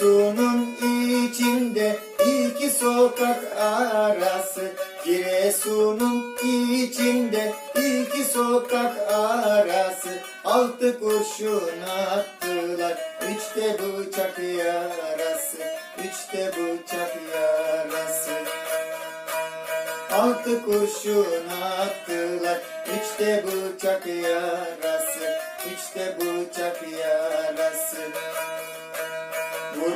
Giresun'un içinde iki sokak arası. Giresun'un içinde iki sokak arası. Altı kurşun attılar Üçte bıçak yarası. Üçte bıçak yarası. Altı kurşun attılar Üçte bıçak yarası. Üçte bıçak yarası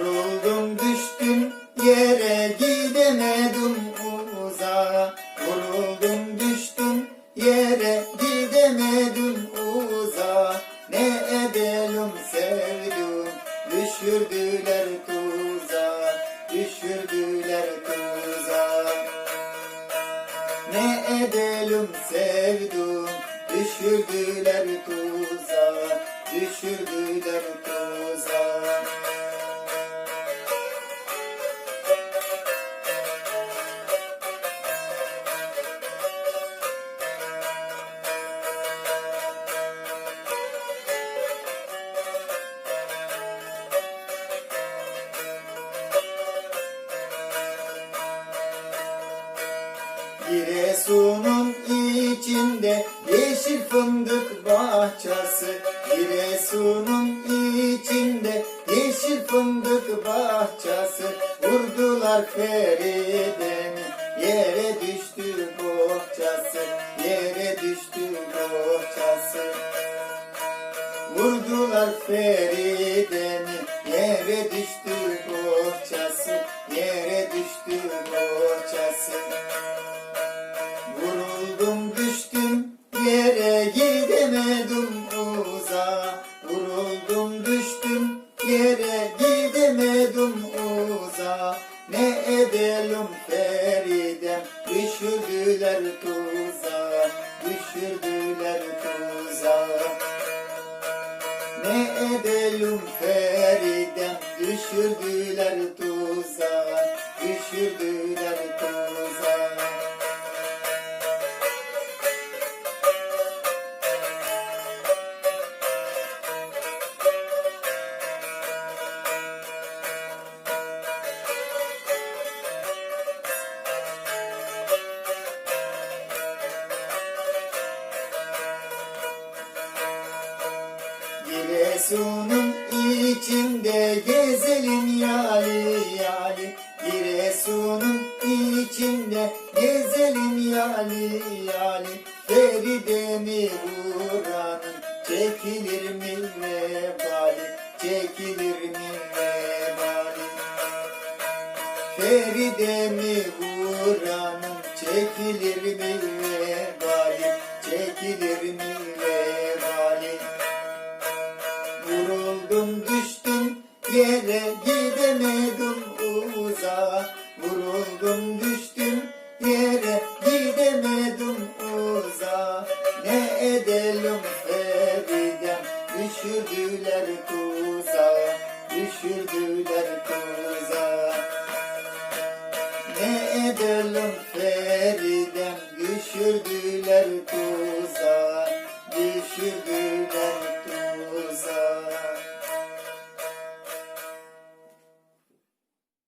Vuruldum düştüm yere gidemedim uzağa. Vuruldum düştüm yere gidemedim uzağa. Ne edelim sevdum düşürdüler tuzağa Düşürdüler tuzağa ne edelim sevdum Düşürdüler tuzağa Düşürdüler tuzağa Giresun'un içinde yeşil fındık bahçesi. Giresun'un içinde yeşil fındık bahçesi. Vurdular Feride'ni yere düştü bohçası. Yere düştü bohçası. Vurdular Feride'ni yere düştü bohçası. Yere düştü bohçası yere gidemedim uzağa Ne edelim Feridem düşürdüler tuzağa Düşürdüler tuzağa ne edelim Feridem düşürdüler tuzağa Giresun'un içinde gezelim yali yali. Giresun'un içinde gezelim yali yali. Feride mi vuranın çekilir mi vebali? Çekilir mi vebali? Feride mi vuranın çekilir mi vebali? Çekilir mi vebali yere gidemedim uzağa Vuruldum düştüm yere gidemedim uzağa Ne edelim Feridem düşürdüler tuzağa Düşürdüler tuzağa. Ne edelim Feridem düşürdüler tuzağa Düşürdüler